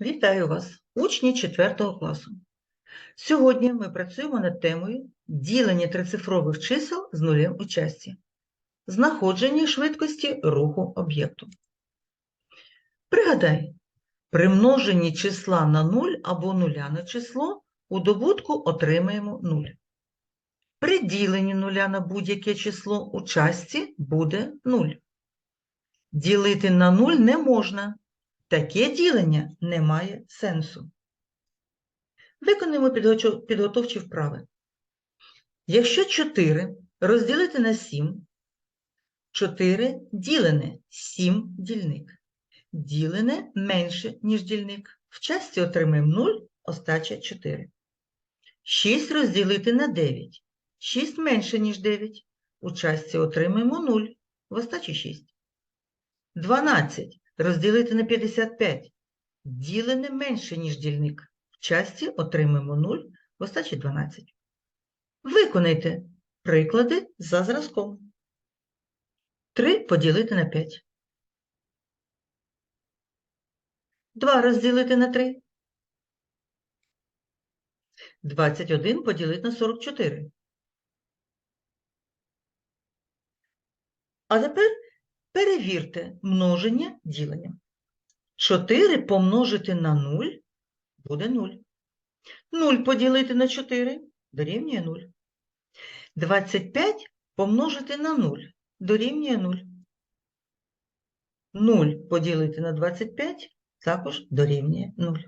Вітаю вас, учні 4 класу. Сьогодні ми працюємо над темою ділення трицифрових чисел з нулем у часті, знаходження швидкості руху об'єкту. Пригадай, при множенні числа на 0 або нуля на число у добутку отримаємо 0. При діленні нуля на будь-яке число у часті буде 0. Ділити на 0 не можна, Таке ділення не має сенсу. Виконуємо підготовчі вправи. Якщо 4 розділити на 7, 4 ділене 7 дільник. Ділене менше, ніж дільник. В часті отримаємо 0, остача 4. 6 розділити на 9. 6 менше, ніж 9. У часті отримаємо 0, в остачі 6. 12 розділити на 55. Ділене менше, ніж дільник. В часті отримаємо 0, в остачі 12. Виконайте приклади за зразком. 3 поділити на 5. 2 розділити на 3. 21 поділити на 44. А тепер Перевірте множення діленням. 4 помножити на 0 буде 0. 0 поділити на 4 дорівнює 0. 25 помножити на 0 дорівнює 0. 0 поділити на 25 також дорівнює 0.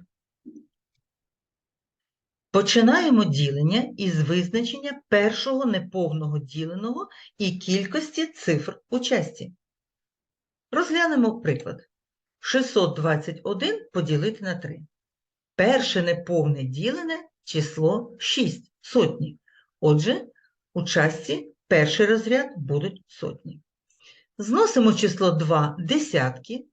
Починаємо ділення із визначення першого неповного діленого і кількості цифр у часті. Розглянемо приклад. 621 поділити на 3. Перше неповне ділене число 6 сотні. Отже, у часті перший розряд будуть сотні. Зносимо число 2 десятки,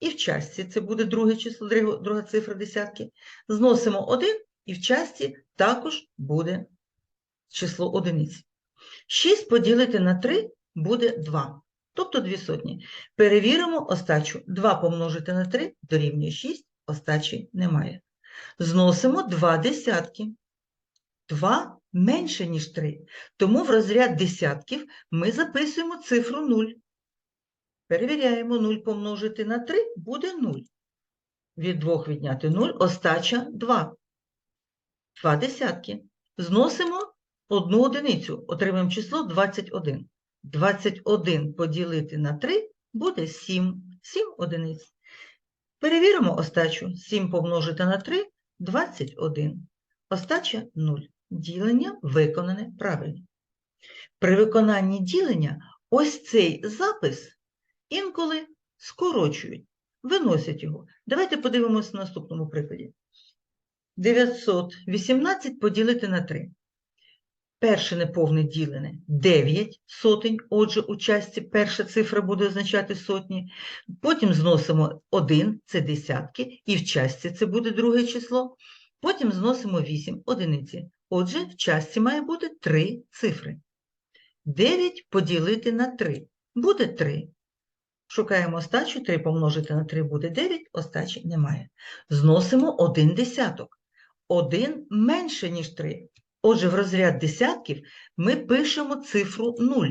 і в часті це буде друге число, друга- цифра десятки. Зносимо 1, і в часті також буде число одиниць. 6 поділити на 3 буде 2 тобто 2 сотні. Перевіримо остачу. 2 помножити на 3 дорівнює 6, остачі немає. Зносимо 2 десятки. 2 менше, ніж 3. Тому в розряд десятків ми записуємо цифру 0. Перевіряємо 0 помножити на 3 буде 0. Від 2 відняти 0, остача 2. 2 десятки. Зносимо одну одиницю, отримаємо число 21. 21 поділити на 3 буде 7. 7 одиниць. Перевіримо остачу. 7 помножити на 3 – 21. Остача 0. Ділення виконане правильно. При виконанні ділення ось цей запис інколи скорочують, виносять його. Давайте подивимося на наступному прикладі. 918 поділити на 3. Перше неповне ділене 9 сотень, отже, у часті перша цифра буде означати сотні. Потім зносимо 1, це десятки, і в часті це буде друге число. Потім зносимо 8 одиниці. Отже, в часті має бути 3 цифри. 9 поділити на 3 буде 3. Шукаємо остачу, 3 помножити на 3 буде 9, остачі немає. Зносимо 1 десяток. 1 менше, ніж 3. Отже, в розряд десятків ми пишемо цифру 0.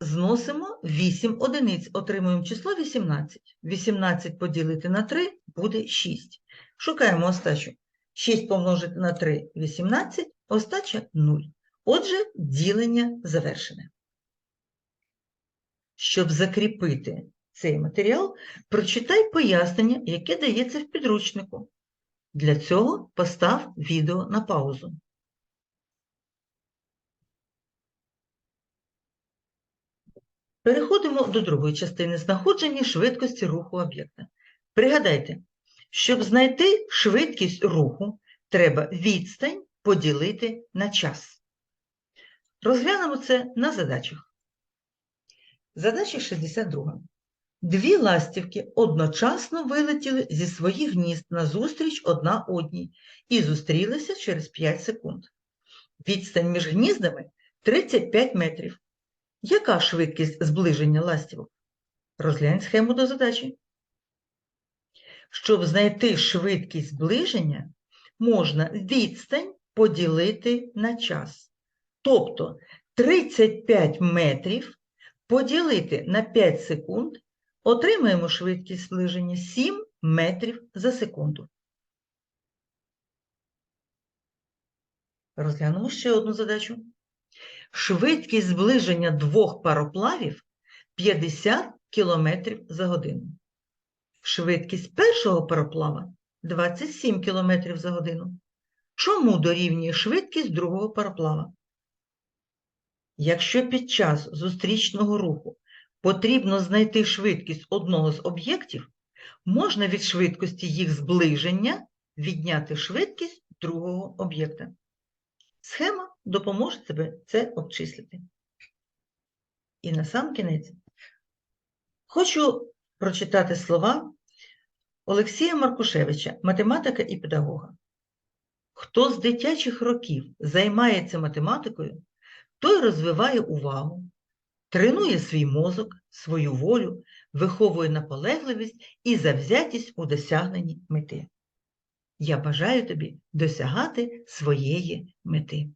Зносимо 8 одиниць, отримуємо число 18. 18 поділити на 3 буде 6. Шукаємо остачу. 6 помножити на 3 – 18, остача 0. Отже, ділення завершене. Щоб закріпити цей матеріал, прочитай пояснення, яке дається в підручнику. Для цього постав відео на паузу. Переходимо до другої частини знаходження швидкості руху об'єкта. Пригадайте, щоб знайти швидкість руху, треба відстань поділити на час. Розглянемо це на задачах. Задача 62. Дві ластівки одночасно вилетіли зі своїх гнізд назустріч одна одній і зустрілися через 5 секунд. Відстань між гніздами 35 метрів. Яка швидкість зближення ластівок? Розглянь схему до задачі. Щоб знайти швидкість зближення, можна відстань поділити на час. Тобто 35 метрів поділити на 5 секунд, отримаємо швидкість зближення 7 метрів за секунду. Розглянемо ще одну задачу. Швидкість зближення двох пароплавів 50 км за годину. Швидкість першого пароплава 27 км за годину. Чому дорівнює швидкість другого пароплава? Якщо під час зустрічного руху потрібно знайти швидкість одного з об'єктів, можна від швидкості їх зближення відняти швидкість другого об'єкта. Схема допоможе тебе це обчислити. І на сам кінець хочу прочитати слова Олексія Маркушевича, математика і педагога. Хто з дитячих років займається математикою, той розвиває увагу, тренує свій мозок, свою волю, виховує наполегливість і завзятість у досягненні мети. Я бажаю тобі досягати своєї мети.